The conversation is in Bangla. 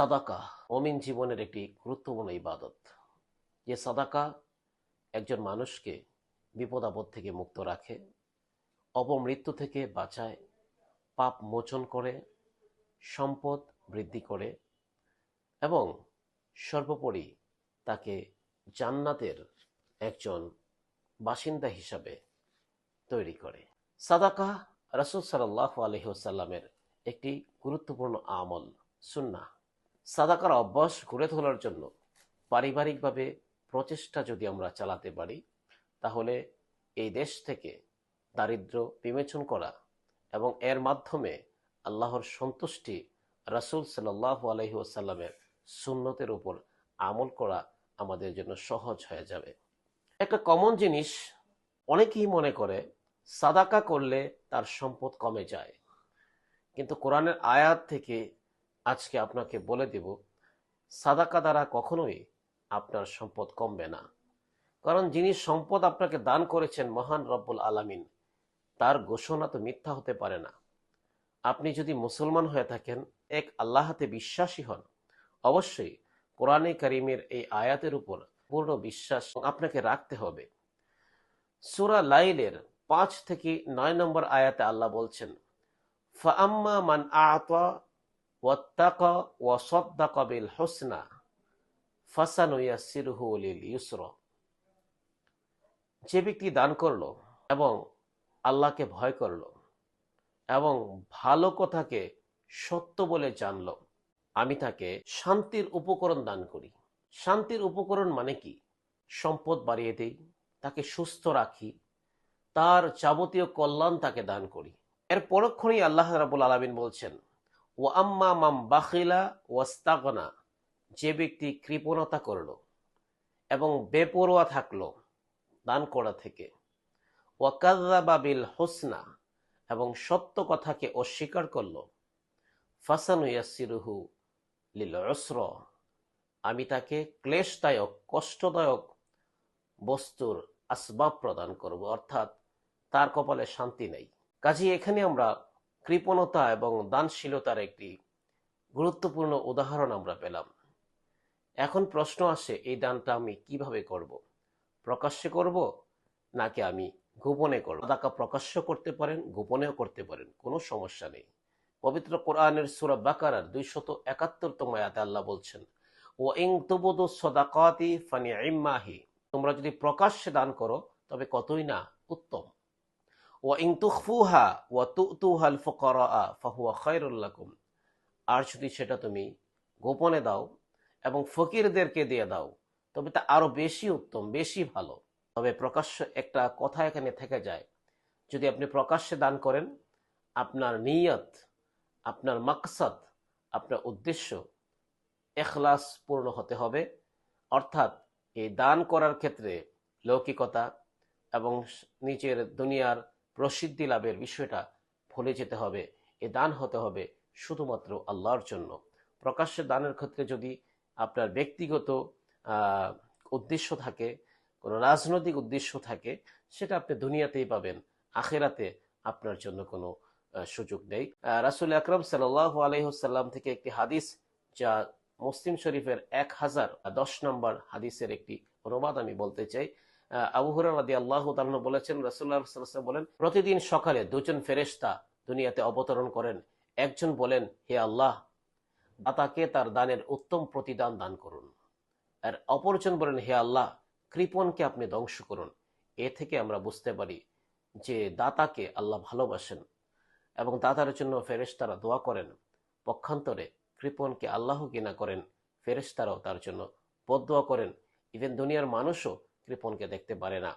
সাদাকা অমিন জীবনের একটি গুরুত্বপূর্ণ ইবাদত। যে সাদাকা একজন মানুষকে বিপদ আপদ থেকে মুক্ত রাখে, অপমৃত্যু থেকে বাঁচায়, পাপ মোচন করে, সম্পদ বৃদ্ধি করে এবং সর্বোপরি তাকে জান্নাতের একজন বাসিন্দা হিসাবে তৈরি করে। সাদাকা রাসুল সাল্লাহ আলহিহসাল্লামের একটি গুরুত্বপূর্ণ আমল সুন্না সাদাকার অভ্যাস গড়ে তোলার জন্য পারিবারিকভাবে প্রচেষ্টা যদি আমরা চালাতে পারি, তাহলে এই দেশ থেকে দারিদ্র বিবেচন করা এবং এর মাধ্যমে আল্লাহর সন্তুষ্টি রাসুল সাল্লাহ আলহি আসাল্লামের সুন্নতের উপর আমল করা আমাদের জন্য সহজ হয়ে যাবে। একটা কমন জিনিস অনেকেই মনে করে, সাদাকা করলে তার সম্পদ কমে যায়। কিন্তু কোরআনের আয়াত থেকে আজকে আপনাকে বলে দেব, সাদাকা দ্বারা কখনোই আপনার সম্পদ কমবে না। কারণ যিনি সম্পদ আপনাকে দান করেছেন মহান রব্বুল আলামিন, তার ঘোষণা তো মিথ্যা হতে পারে না। আপনি যদি মুসলমান হয়ে থাকেন, এক আল্লাহতে বিশ্বাসী হন, অবশ্যই কোরআনে করিমের এই আয়াতের উপর পূর্ণ বিশ্বাস আপনাকে রাখতে হবে। সুরা লাইলের পাঁচ থেকে নয় নম্বর আয়াতে আল্লাহ বলছেন ফাম্মা মান আতা ওয়াত্তাকা ওয়া সাদ্দাকা বিল হুসনা ফাসানুয়াসিরহু লিল ইউসরা। যে ব্যক্তি দান করল এবং আল্লাহকে ভয় করল এবং ভালো কথাকে সত্য বলে জানলো, আমি তাকে শান্তির উপকরণ দান করি। শান্তির উপকরণ মানে কি? সম্পদ বাড়িয়ে দেই, তাকে সুস্থ রাখি, তার যাবতীয় কল্যাণ তাকে দান করি। এর পরক্ষণেই আল্লাহ রাবুল আলমিন বলছেন ও আম্মা মাম বাখিলা ওয়াস্তাগনা, যে ব্যক্তি কৃপণতা করল এবং বেপরোয়া থাকল দান করা থেকে। ওয়াকাজাবাবিল হোসনা, এবং সত্য কথাকে অস্বীকার করল। ফাসানু ইয়াসিরুহু লিল অসর আমি তাকে ক্লেশদায়ক, কষ্টদায়ক বস্তুর আসবাব প্রদান করব, অর্থাৎ তার কপালে শান্তি নেই। কাজে এখানে আমরা কৃপণতা এবং দানশীলতার একটি গুরুত্বপূর্ণ উদাহরণ আমরা পেলাম। এখন প্রশ্ন আসে, এই দানটা আমি কীভাবে করব? প্রকাশ্যে করব নাকি আমি গোপনে করব? দাকা প্রকাশ্য করতে পারেন, গোপনেও করতে পারেন, কোনো সমস্যা নেই। পবিত্র কোরআনের সুরা বাকারার দুইশত একাত্তরতম আয়াতে আল্লাহ বলছেন ও ইং তুবুদু সদাকাতি ফানি ইম্মাহি তোমরা যদি প্রকাশ্যে দান করো, তবে কতই না উত্তম। ও ইং তুখফুহা ও তুতুহাল ফুকারা ফাহুয়া খায়রুল আর যদি সেটা তুমি গোপনে দাও এবং ফকিরদেরকে দিয়ে দাও, তবে তা আরও বেশি উত্তম, বেশি ভালো। তবে প্রকাশ্য একটা কথা এখানে থেকে যায়। যদি আপনি প্রকাশ্যে দান করেন, আপনার নিয়ত, আপনার মাকসাদ, আপনার উদ্দেশ্য এখলাস পূর্ণ হতে হবে। অর্থাৎ এই দান করার ক্ষেত্রে লৌকিকতা এবং নিজের দুনিয়ার প্রসিদ্ধি লাভের বিষয়টা ভুলে যেতে হবে। এ দান হতে হবে শুধুমাত্র আল্লাহর জন্য। প্রকাশ্যে দানের ক্ষেত্রে যদি আপনার ব্যক্তিগত উদ্দেশ্য থাকে, কোনো রাজনৈতিক উদ্দেশ্য থাকে, সেটা আপনি দুনিয়াতেই পাবেন। আখেরাতে আপনার জন্য কোনো সুযোগ নেই। রাসুল আকরম সাল্লাহ আলহ্লাম থেকে একটি হাদিস, যা মুসলিম শরীফের এক হাজার দশ নম্বর হাদিসের একটি অনুবাদ আমি বলতে চাই। আবু আল্লাহ বলেছেন রাসুল্লাহ বলেন, প্রতিদিন সকালে দুজন ফেরেস্তা দুনিয়াতে অবতরণ করেন। একজন বলেন, হে আল্লাহ দাতাকে তার দানের উত্তম প্রতিদান দান করুন। আর অপরজন বলেন, হে আল্লাহ, কৃপণকে আপনি ধ্বংস করুন। এ থেকে আমরা বুঝতে পারি যে দাতাকে আল্লাহ ভালোবাসেন এবং দাতার জন্য ফেরেশতারা দোয়া করেন। পক্ষান্তরে কৃপণকে আল্লাহ কিনা করেন, ফেরেশতারাও তার জন্য বদোয়া করেন। ইভেন দুনিয়ার মানুষও কৃপণকে দেখতে পারে না।